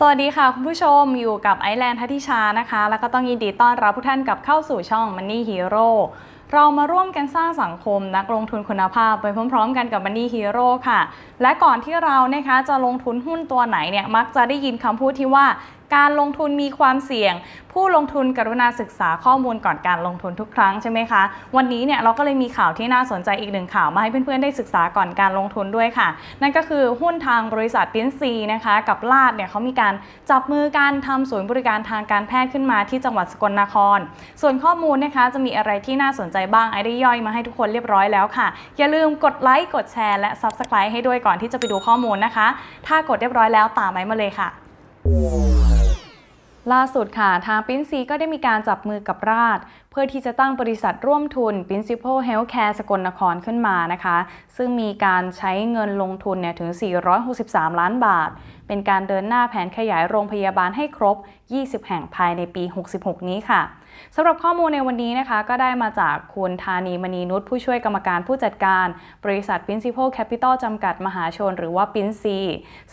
สวัสดีค่ะ คุณผู้ชมอยู่กับไอแลนด์ทัติชานะคะ แล้วก็ต้องยินดีต้อนรับทุกท่านกับเข้าสู่ช่อง Money Hero เรามาร่วมกันสร้างสังคมนักลงทุนคุณภาพไปพร้อม ๆ กันกับ Money Hero ค่ะ และก่อนที่เรานะคะจะลงทุนหุ้นตัวไหนเนี่ยมักจะได้ยินคำพูดที่ว่า การลงทุนมีความเสี่ยง ผู้ลงทุนกรุณาศึกษาข้อมูลก่อนการลงทุนทุกครั้งใช่ไหมคะ วันนี้เนี่ยเราก็เลยมีข่าวที่น่าสนใจอีกหนึ่งข่าวมาให้เพื่อนๆได้ศึกษาก่อนการลงทุนด้วยค่ะ นั่นก็คือหุ้นทางบริษัทปิ้นซีนะคะกับลาดเนี่ยเขามีการจับมือกันทำศูนย์บริการทางการแพทย์ขึ้นมาที่จังหวัดสกลนคร ส่วนข้อมูลนะคะจะมีอะไรที่น่าสนใจบ้างไอได้ย่อยมาให้ทุกคนเรียบร้อยแล้วค่ะ อย่าลืมกดไลค์กดแชร์และ Subscribe ให้ด้วยก่อนที่จะไปดูข้อมูลนะคะ ถ้ากดเรียบร้อยแล้วตามไม้มาเลยค่ะ ล่าสุดค่ะ ทางปิ้นซีก็ได้มีการจับมือกับราชเพื่อที่จะตั้งบริษัทร่วมทุน Principal Healthcare สกลนครขึ้นมานะคะ ซึ่งมีการใช้เงินลงทุนเนี่ยถึง 463 ล้านบาท เป็นการเดินหน้าแผนขยายโรงพยาบาลให้ครบ 20 แห่งภายในปี 66 นี้ค่ะสำหรับข้อมูลในวันนี้นะคะ ก็ได้มาจากคุณธานีมณีนุชผู้ช่วยกรรมการผู้จัดการ บริษัท Principal Capital จำกัดมหาชน หรือว่าปิ้นซี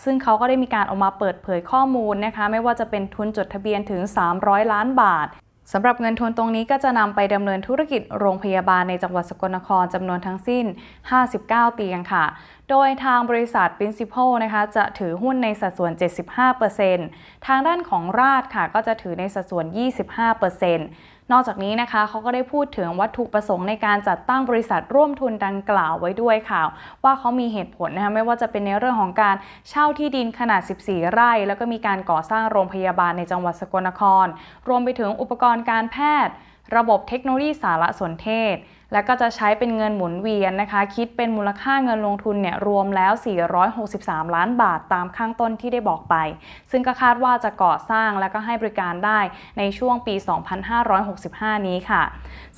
ซึ่งเขาก็ได้มีการออกมาเปิดเผยข้อมูลนะคะ ไม่ว่าจะเป็นทุนจดทะเบียนถึง 300 ล้านบาท สำหรับเงินทุนตรงนี้ก็จะนำไปดำเนินธุรกิจโรงพยาบาลในจังหวัดสกลนครจำนวนทั้งสิ้น 59 เตียงค่ะ โดยทางบริษัท Principal นะคะจะถือหุ้นในสัดส่วน 75%ทางด้านของราชค่ะก็จะถือในสัดส่วน 25%นอกจากนี้นะคะเขาก็ได้พูดถึงวัตถุประสงค์ในการจัดตั้งบริษัทร่วมทุนดังกล่าวไว้ด้วยค่ะ ว่าเขามีเหตุผลนะคะไม่ว่าจะเป็นในเรื่องของการเช่าที่ดินขนาด 14 ไร่ แล้วก็มีการก่อสร้างโรงพยาบาลในจังหวัดสกลนคร รวมไปถึงอุปกรณ์การแพทย์ ระบบเทคโนโลยีสารสนเทศ และก็จะใช้เป็นเงินหมุนเวียนนะคะ คิดเป็นมูลค่าเงินลงทุนเนี่ยรวมแล้ว 463 ล้านบาทตามข้างต้นที่ได้บอกไป ซึ่งก็คาดว่าจะก่อสร้างและก็ให้บริการได้ในช่วงปี 2565 นี้ค่ะ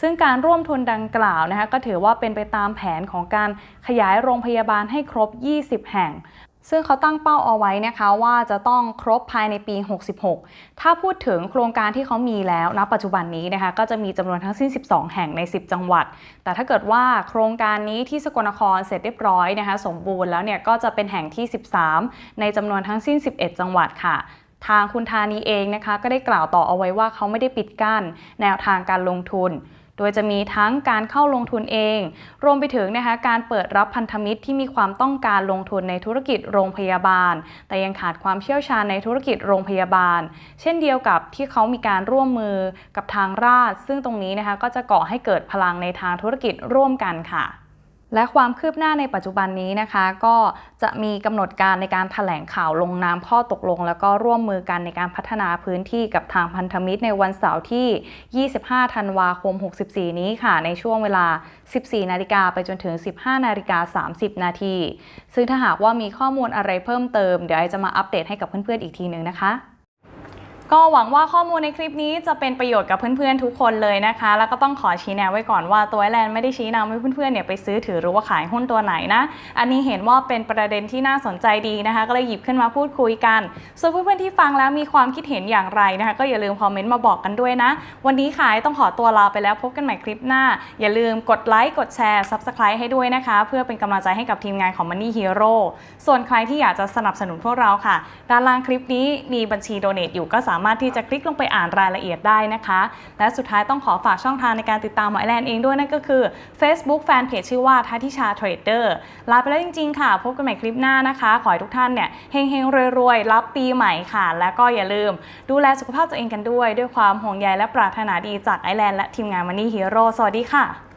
ซึ่งการร่วมทุนดังกล่าวนะคะก็ถือว่าเป็นไปตามแผนของการขยายโรงพยาบาลให้ครบ 20 แห่ง ซึ่งเขาตั้งเป้าเอาไว้นะคะว่าจะต้องครบภายในปี 66 ถ้าพูดถึงโครงการที่เขามีแล้วณปัจจุบันนี้นะคะก็จะมีจำนวนทั้งสิ้น 12 แห่งใน 10 จังหวัด แต่ถ้าเกิดว่าโครงการนี้ที่สกลนครเสร็จเรียบร้อยนะคะสมบูรณ์แล้วเนี่ยก็จะเป็นแห่งที่ 13 ในจำนวนทั้งสิ้น 11 จังหวัดค่ะทางคุณธานีเองนะคะก็ได้กล่าวต่อเอาไว้ว่าเขาไม่ได้ปิดกั้น แนวทางการลงทุน โดยจะมีทั้งการเข้าลงทุนเอง รวมไปถึงนะคะการเปิดรับพันธมิตรที่มีความต้องการลงทุนในธุรกิจโรงพยาบาล แต่ยังขาดความเชี่ยวชาญในธุรกิจโรงพยาบาล เช่นเดียวกับที่เขามีการร่วมมือกับทางราช ซึ่งตรงนี้นะคะก็จะก่อให้เกิดพลังในทางธุรกิจร่วมกันค่ะ และความคืบหน้าในปัจจุบันนี้นะคะ ก็จะมีกำหนดการในการถแถลงข่าวลงนามข้อตกลง แล้วก็ร่วมมือกันในการพัฒนาพื้นที่กับทางพันธมิตรในวันเสาร์ที่ 25 ธันวาคม 64 นี้ค่ะ ในช่วงเวลา 14 นาฬิกาไปจนถึง 15 นาฬิกา 30 นาทีซึ่งถ้าหากว่ามีข้อมูลอะไรเพิ่มเติม เดี๋ยวไอจะมาอัปเดตให้กับเพื่อนๆอีกทีหนึ่งนะคะ ก็หวังว่าข้อมูลในคลิปนี้จะเป็นประโยชน์กับเพื่อนๆทุกคนเลยนะคะ แล้วก็ต้องขอชี้แนะไว้ก่อนว่าตัวไอแลนด์ไม่ได้ชี้นำให้เพื่อนๆเนี่ยไปซื้อถือหรือว่าขายหุ้นตัวไหนนะ อันนี้เห็นว่าเป็นประเด็นที่น่าสนใจดีนะคะ ก็เลยหยิบขึ้นมาพูดคุยกัน ส่วนเพื่อนๆที่ฟังแล้วมีความคิดเห็นอย่างไรนะคะ ก็อย่าลืมคอมเมนต์มาบอกกันด้วยนะ วันนี้ขายต้องขอตัวลาไปแล้วพบกันใหม่คลิปหน้า อย่าลืมกดไลค์กดแชร์ Subscribe ให้ด้วยนะคะ เพื่อเป็นกำลังใจให้กับทีมงานของ Money Hero ส่วนใครที่อยากจะสนับสนุนพวกเราค่ะ ด้านล่างคลิปนี้มีบัญชีโดเน a อยู่ก็สามารถที่จะคลิกลงไปอ่านรายละเอียดได้นะคะ และสุดท้ายต้องขอฝากช่องทางในการติดตามหมอแลนเองด้วยนั่นก็คือ Facebook Fanpage ชื่อว่าทัทิชาเทรดเดอร์ลาไปแล้วจริงๆค่ะ พบกันใหม่คลิปหน้านะคะ ขอให้ทุกท่านเนี่ยเฮงๆรวยๆ รับปีใหม่ค่ะ แล้วก็อย่าลืม ดูแลสุขภาพตัวเองกันด้วย ด้วยความห่วงใยและปรารถนาดีจากไอแลนด์และทีมงานมันนี่ฮีโร่สวัสดีค่ะ